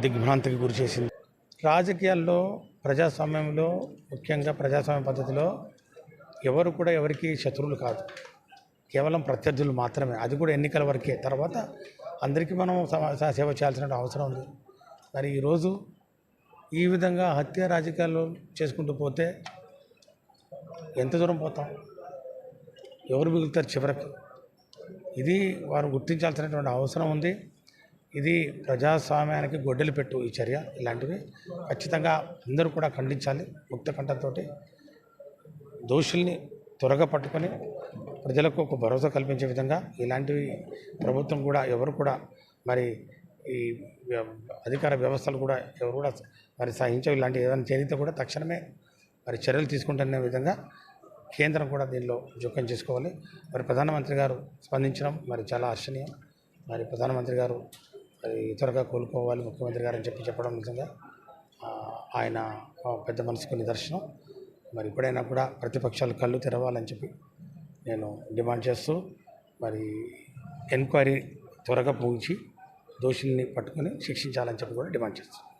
దిగ్భ్రాంతికి గురి చేసింది. రాజకీయాల్లో ప్రజాస్వామ్యంలో ముఖ్యంగా ప్రజాస్వామ్య పద్ధతిలో ఎవరు కూడా ఎవరికి శత్రువులు కాదు. కేవలం ప్రత్యర్థులు మాత్రమే. అది కూడా ఎన్నికల వరకే. తర్వాత అందరికీ మనం సమా సేవ చేయాల్సిన అవసరం ఉంది. మరి ఈరోజు ఈ విధంగా హత్య రాజకీయాలు చేసుకుంటూ పోతే ఎంత దూరం పోతాం? ఎవరు మిగులుతారు చివరికి? ఇది వారు గుర్తించాల్సినటువంటి అవసరం ఉంది. ఇది ప్రజాస్వామ్యానికి గొడ్డలి పెట్టు ఈ చర్య ఇలాంటివి. ఖచ్చితంగా అందరూ కూడా ఖండించాలి ముక్త కంఠంతో దోషుల్ని త్వరగా పట్టుకొని ప్రజలకు ఒక భరోసా కల్పించే విధంగా ఇలాంటివి ప్రభుత్వం కూడా ఎవరు కూడా మరి ఈ అధికార వ్యవస్థలు కూడా ఎవరు కూడా మరి సహించవు. ఇలాంటి ఏదైనా జరిగితే కూడా తక్షణమే మరి చర్యలు తీసుకుంటున్న విధంగా కేంద్రం కూడా దీనిలో జోక్యం చేసుకోవాలి. మరి ప్రధానమంత్రి గారు స్పందించడం మరి చాలా హర్షణీయం మరి ప్రధానమంత్రి గారు అది త్వరగా కోలుకోవాలి ముఖ్యమంత్రి గారు అని చెప్పి చెప్పడం నిజంగా ఆయన పెద్ద మనసుకు నిదర్శనం. మరి ఇప్పుడైనా కూడా ప్రతిపక్షాలు కళ్ళు తెరవాలని చెప్పి నేను డిమాండ్ చేస్తూ మరి ఎంక్వైరీ త్వరగా పూచి దోషుల్ని పట్టుకొని శిక్షించాలని చెప్పి కూడా డిమాండ్ చేస్తాను